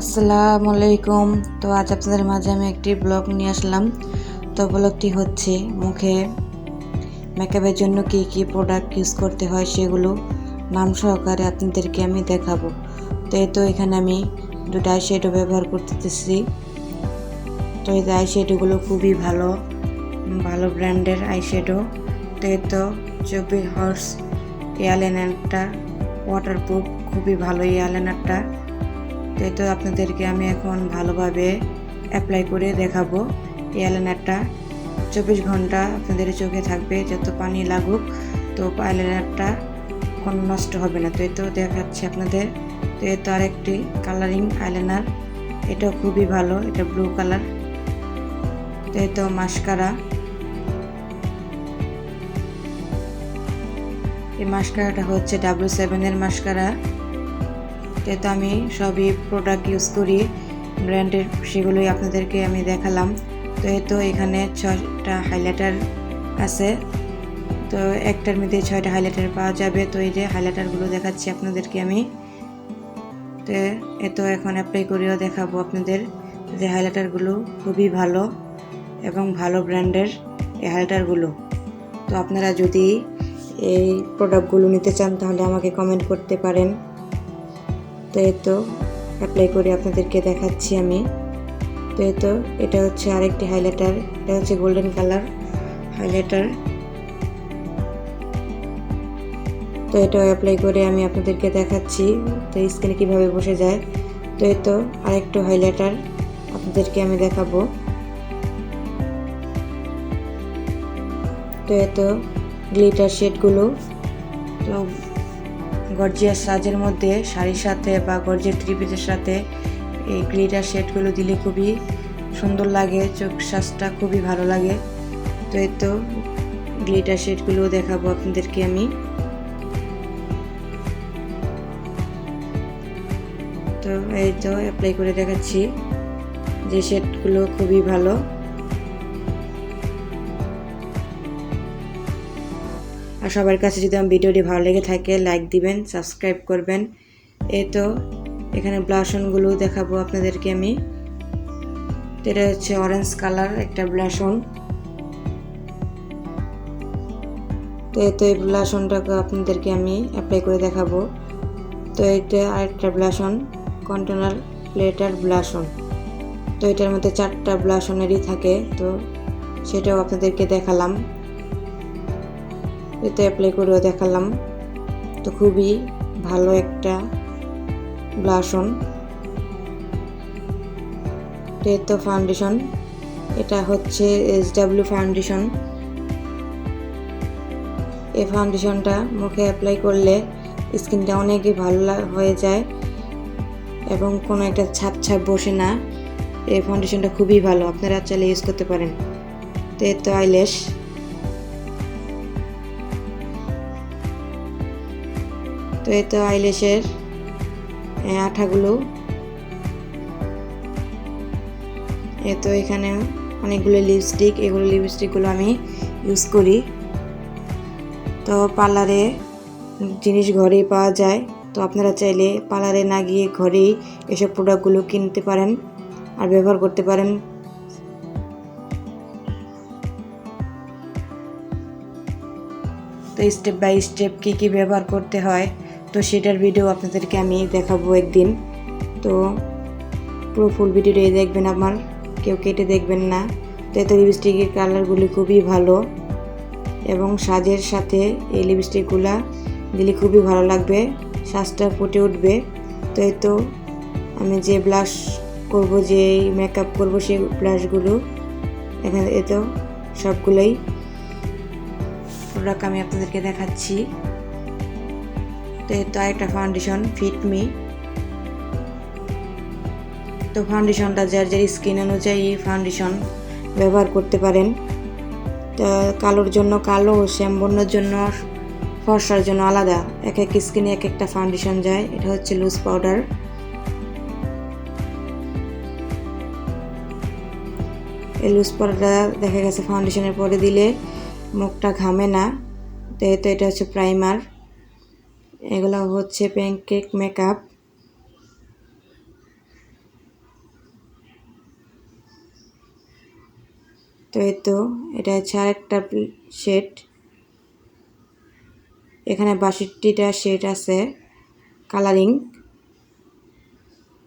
আসসালামু আলাইকুম। তো আজ আপনাদের মাঝে আমি একটি ব্লগ নিয়ে আসলাম। তো ব্লগটি হচ্ছে মুখে মেকআপের জন্য কি কি প্রোডাক্ট ইউজ করতে হয় সেগুলো নাম সহকারে আপনাদেরকে আমি দেখাবো। তো এই তো এখানে আমি দুটো আই শেডও ব্যবহার করতেছি। তো এই আই শেডোগুলো খুবই ভালো ভালো ব্র্যান্ডের আই শেডো তো এই তো চব্বিশ হর্স এয়ারলাইনারটা ওয়াটারপ্রুফ খুবই ভালো এয়ারলাইনারটা তো তো আপনাদেরকে আমি এখন ভালোভাবে অ্যাপ্লাই করে দেখাবো এই আইলাইনারটা চব্বিশ ঘণ্টা আপনাদের চোখে থাকবে, যত পানি লাগুক, তো আইলাইনারটা কোনো নষ্ট হবে না। তো তো দেখাচ্ছি আপনাদের। তো এই তো আরেকটি কালারিং আইলাইনার এটাও খুবই ভালো, এটা ব্লু কালার তো এই তো মাস্কারা এই মাস্কারাটা হচ্ছে ডাব্লিউ সেভেনের মাস্কারা তো আমি সবই প্রোডাক্ট ইউজ করি। ব্র্যান্ডের সেগুলোই আপনাদেরকে আমি দেখালাম। তো এই তো এখানে ছয়টা হাইলাইটার আছে। তো একটার মধ্যে ছয়টা হাইলাইটার পাওয়া যাবে। তো এই যে হাইলাইটারগুলো দেখাচ্ছি আপনাদেরকে আমি। তো এ তো এখন অ্যাপ্লাই করেও দেখাবো আপনাদের যে হাইলাইটারগুলো খুবই ভালো এবং ভালো ব্র্যান্ডের এই হাইলাইটারগুলো তো আপনারা যদি এই প্রোডাক্টগুলো নিতে চান তাহলে আমাকে কমেন্ট করতে পারেন। তো এই তো অ্যাপ্লাই করে আপনাদেরকে দেখাচ্ছি আমি। তো এই তো, এটা হচ্ছে আরেকটি হাইলাইটার এটা হচ্ছে গোল্ডেন কালার হাইলাইটার তো এটা অ্যাপ্লাই করে আমি আপনাদেরকে দেখাচ্ছি, তো স্কিনে কীভাবে বসে যায়। তো এই তো, আরেকটু হাইলাইটার আপনাদেরকে আমি দেখাবো। তো এই তো গ্লিটার শেডগুলো তো গর্জিয়াস সাজের মধ্যে, শাড়ির সাথে বা গর্জিয়াস থ্রি পিসের সাথে এই গ্লিটার শেডগুলো দিলে খুবই সুন্দর লাগে, চোখ সাজটা খুবই ভালো লাগে। তো এই তো গ্লিটার শেডগুলো দেখাবো আপনাদেরকে আমি। তো এই তো অ্যাপ্লাই করে দেখাচ্ছি। যে শেডগুলো খুবই ভালো। আর সবার কাছে যদি আমার ভিডিওটি ভালো লেগে থাকে লাইক দিবেন সাবস্ক্রাইব করবেন। এই তো এখানে ব্লাশনগুলো দেখাবো আপনাদেরকে আমি। এটা হচ্ছে অরেঞ্জ কালার একটা ব্লাশন তো এই তো এই ব্লাশনটাকে আপনাদেরকে আমি অ্যাপ্লাই করে দেখাবো। তো এইটা আরেকটা ব্লাশন কন্টেনার প্লেটার ব্লাশন তো এটার মধ্যে চারটা ব্লাশনেরই থাকে, তো সেটাও আপনাদেরকে দেখালাম। এতে অ্যাপ্লাই করেও দেখালাম। তো খুবই ভালো একটা ব্লাশন তো ফাউন্ডেশন এটা হচ্ছে এস ডাব্লিউ ফাউন্ডেশন এই ফাউন্ডেশনটা মুখে অ্যাপ্লাই করলে স্কিনটা অনেকই ভালো হয়ে যায় এবং কোনো একটা ছাপ ছাপ বসে না। এই ফাউন্ডেশনটা খুবই ভালো, আপনারা চাইলে ইউজ করতে পারেন। তো এর তো আইলেশ এই তো আইলেশের আঠাগুলো। এ তো এখানে অনেকগুলো লিপস্টিক এগুলো লিপস্টিকগুলো আমি ইউজ করি। তো পার্লারে জিনিস ঘরেই পাওয়া যায়। তো আপনারা চাইলে পার্লারে না গিয়ে ঘরেই এসব প্রোডাক্টগুলো কিনতে পারেন আর ব্যবহার করতে পারেন। তো স্টেপ বাই স্টেপ কী কী ব্যবহার করতে হয় তো সেটার ভিডিও আপনাদেরকে আমি দেখাবো একদিন। তো পুরো ফুল ভিডিওটাই দেখবেন আমার। কেউ কেটে দেখবেন না। তো এত লিপস্টিকের কালারগুলি খুবই ভালো। এবং সাজের সাথে এই লিপস্টিকগুলা দিলে খুবই ভালো লাগবে। সাজটা ফুটে উঠবে। তো এই তো আমি যে ব্লাশ করব, যে মেকআপ করব সেই ব্লাশগুলো এখানে এ তো সবগুলোই। প্রোডাক্ট আমি আপনাদেরকে দেখাচ্ছি। তো এটা একটা ফাউন্ডেশন ফিট মি তো ফাউন্ডেশনটা যার যার স্কিন অনুযায়ী ফাউন্ডেশন ব্যবহার করতে পারেন। তো কালোর জন্য কালো, শ্যামবর্ণের জন্য ফর্সার জন্য আলাদা। এক এক স্কিনে এক একটা ফাউন্ডেশন যায়। এটা হচ্ছে লুজ পাউডার এই লুজ পাউডারটা দেখা গেছে ফাউন্ডেশনের পরে দিলে মুখটা ঘামে না। তো এটা হচ্ছে প্রাইমার এগুলো হচ্ছে প্যানকেক মেকআপ তো এই তো, এটা হচ্ছে আরেকটা শেড এখানে বাষট্টিটা শেড আছে কালারিং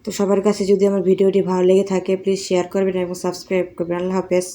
তো সবার কাছে যদি আমার ভিডিওটি ভালো লেগে থাকে প্লিজ শেয়ার করবেন এবং সাবস্ক্রাইব করবেন। আল্লাহ হাফেজ।